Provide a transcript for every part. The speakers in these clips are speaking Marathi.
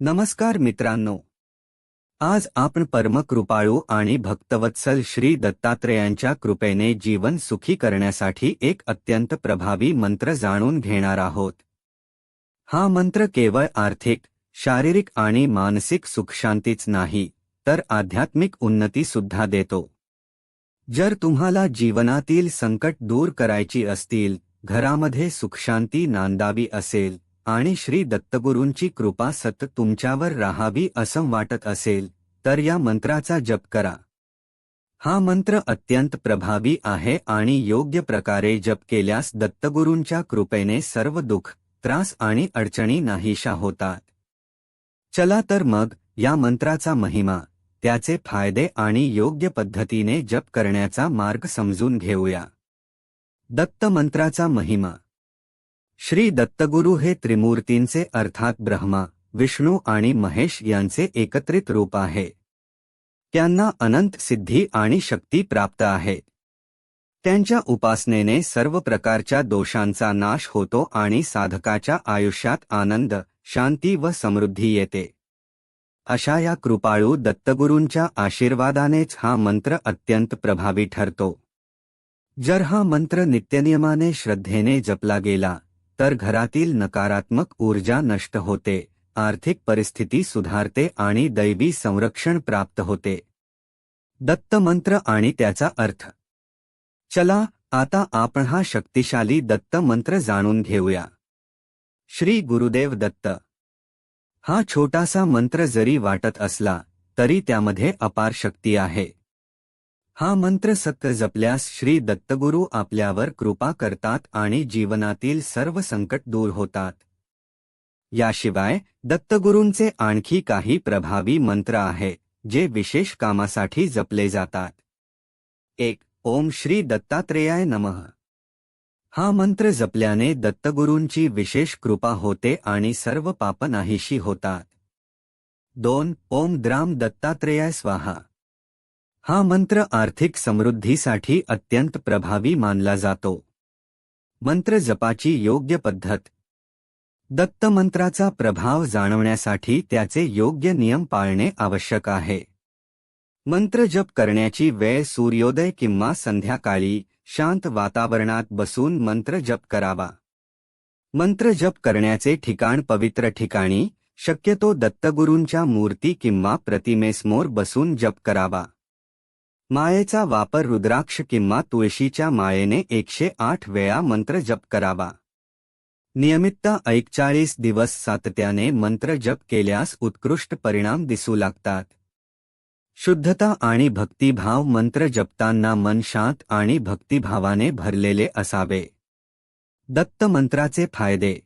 नमस्कार मित्रांनो. आज आपण परमकृपाळू आणि भक्तवत्सल श्री दत्तात्रेयांच्या कृपेने जीवन सुखी करण्यासाठी एक अत्यंत प्रभावी मंत्र जाणून घेणार आहोत. हा मंत्र केवळ आर्थिक शारीरिक आणि मानसिक सुखशांतीच नाही तर आध्यात्मिक उन्नती सुद्धा देतो. जर तुम्हाला जीवनातील संकट दूर करायची असतील घरामध्ये सुखशांती नांदावी असेल आणि श्री दत्तगुरूंची कृपा सत तुमच्यावर राहावी असं वाटत असेल तर या मंत्राचा जप करा. हा मंत्र अत्यंत प्रभावी आहे आणि योग्य प्रकारे जप केल्यास दत्तगुरूंच्या कृपेने सर्व दुःख त्रास आणि अडचणी नाहीशा होतात. चला तर मग या मंत्राचा महिमा त्याचे फायदे आणि योग्य पद्धतीने जप करण्याचा मार्ग समजून घेऊया. दत्त मंत्राचा महिमा श्री दत्तगुरु हे त्रिमूर्तींचे अर्थात ब्रह्मा विष्णू आणि महेश यांचे एकत्रित रूप आहे. त्यांना अनंत सिद्धी आणि शक्ती प्राप्त आहे. त्यांच्या उपासनेने सर्व प्रकारच्या दोषांचा नाश होतो आणि साधकाच्या आयुष्यात आनंद शांती व समृद्धी येते. अशा या कृपाळू दत्तगुरूंच्या आशीर्वादानेच हा मंत्र अत्यंत प्रभावी ठरतो. जर हा मंत्र नित्यनियमाने श्रद्धेने जपला गेला तर घरातील नकारात्मक ऊर्जा नष्ट होते आर्थिक परिस्थिती सुधारते आणि दैवी संरक्षण प्राप्त होते. दत्त मंत्र आणि त्याचा अर्थ. चला आता आपण हा शक्तिशाली दत्त मंत्र जाणून घेऊया. श्री गुरुदेव दत्त. हा छोटासा मंत्र जरी वाटत असला तरी त्यामध्ये अपार शक्ती आहे. हा मंत्र सत्य जपल्यास श्री दत्तगुरू आपल्यावर कृपा करतात आणि जीवनातील सर्व संकट दूर होतात. याशिवाय दत्तगुरूंचे आणखी काही प्रभावी मंत्र आहे जे विशेष कामासाठी जपले जातात. एक ओम श्री दत्तात्रेयाय नमः. हा मंत्र जपल्याने दत्तगुरूंची विशेष कृपा होते आणि सर्व पाप नाहीशी होतात. दोन ओम द्राम दत्तात्रेयाय स्वाहा. हा मंत्र आर्थिक समृद्धीसाठी अत्यंत प्रभावी मानला जातो. मंत्र जपाची योग्य पद्धत. दत्त मंत्राचा प्रभाव जाणवण्यासाठी त्याचे योग्य नियम पाळणे आवश्यक आहे. मंत्र जप करण्याची वेळ सूर्योदय किंवा संध्याकाळी शांत वातावरणात बसून मंत्र जप करावा. मंत्र जप करण्याचे ठिकाण पवित्र ठिकाणी शक्यतो दत्तगुरूंच्या मूर्ती किंवा प्रतिमेसमोर बसून जप करावा. मायेचा वापर रुद्राक्ष किंवा तुळशीच्या मायेने एकशे आठ वेळा मंत्र जप करावा. नियमितता ऐकचाळीस दिवस सातत्याने मंत्र जप केल्यास उत्कृष्ट परिणाम दिसू लागतात. शुद्धता आणि भक्तिभाव मंत्र जपताना मन शांत आणि भक्तिभावाने भरलेले असावे. दत्त मंत्राचे फायदे.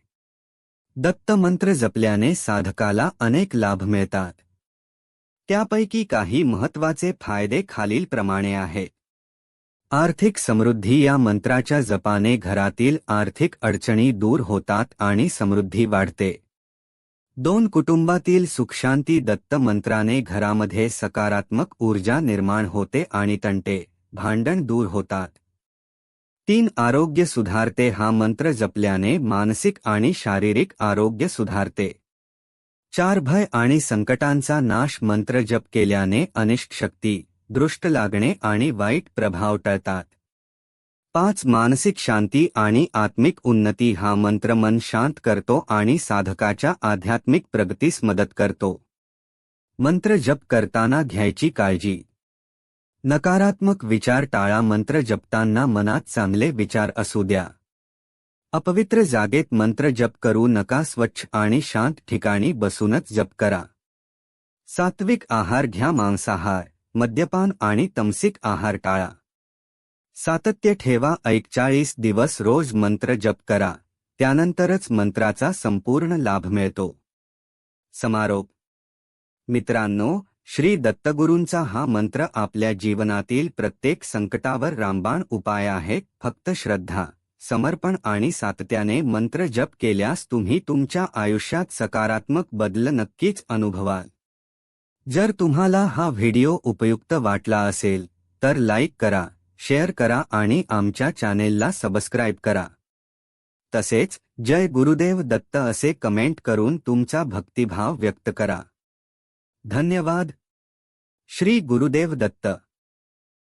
दत्त मंत्र जपल्याने साधकाला अनेक लाभ मिळतात. त्यापैकी काही महत्त्वाचे फायदे खालीलप्रमाणे आहेत. आर्थिक समृद्धी या मंत्राच्या जपाने घरातील आर्थिक अडचणी दूर होतात आणि समृद्धी वाढते. दोन कुटुंबातील सुखशांती दत्त मंत्राने घरामध्ये सकारात्मक ऊर्जा निर्माण होते आणि तंटे भांडण दूर होतात. तीन आरोग्य सुधारते हा मंत्र जपल्याने मानसिक आणि शारीरिक आरोग्य सुधारते. चार भय आणि संकटांचा नाश मंत्र जप केल्याने अनिष्ट शक्ती दृष्ट लागणे आणि वाईट प्रभाव टळतात. पाच मानसिक शांती आणि आत्मिक उन्नती हा मंत्र मन शांत करतो आणि साधकाच्या आध्यात्मिक प्रगतीस मदत करतो. मंत्र जप करताना घ्यायची काळजी. नकारात्मक विचार टाळा मंत्र जपताना मनात चांगले विचार असू द्या. अपवित्र जागेत मंत्र जप करू नका स्वच्छ आणि शांत ठिकाणी बसूनच जप करा. सात्विक आहार घ्या मांसाहार मद्यपान आणि तमसिक आहार टाळा. सातत्य ठेवा ऐकचाळीस दिवस रोज मंत्र जप करा त्यानंतरच मंत्राचा संपूर्ण लाभ मिळतो. समारोप. मित्रांनो श्री दत्तगुरूंचा हा मंत्र आपल्या जीवनातील प्रत्येक संकटावर रामबाण उपाय आहे फक्त श्रद्धा. समर्पण आणि सातत्याने मंत्र जप केल्यास तुम्ही तुमच्या आयुष्यात सकारात्मक बदल नक्कीच अनुभवाल. जर तुम्हाला हा व्हिडिओ उपयुक्त वाटला असेल तर लाईक करा शेअर करा आणि आमच्या चॅनेलला सबस्क्राईब करा. तसेच जय गुरुदेव दत्त असे कमेंट करून तुमचा भक्तिभाव व्यक्त करा. धन्यवाद. श्री गुरुदेव दत्त.